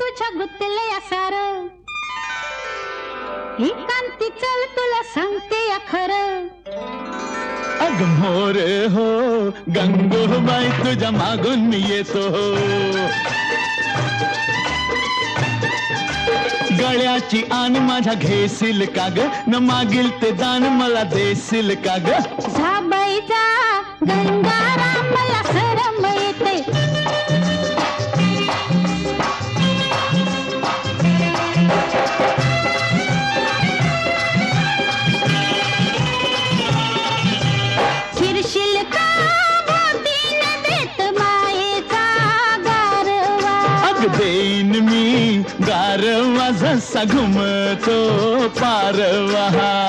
तुझ्या गुतले सार. ही कांती चल तुला सांगते या खरं अग मोरे हो गंगोबाई तुझ्या मागून मी येतो. गळ्याची आण माझ्या घेशील का ग? न मागील ते दान मला देशील का ग? झाबाईचा गंगाराम एक देईन मी गारवा जसा घुमतो पारवा.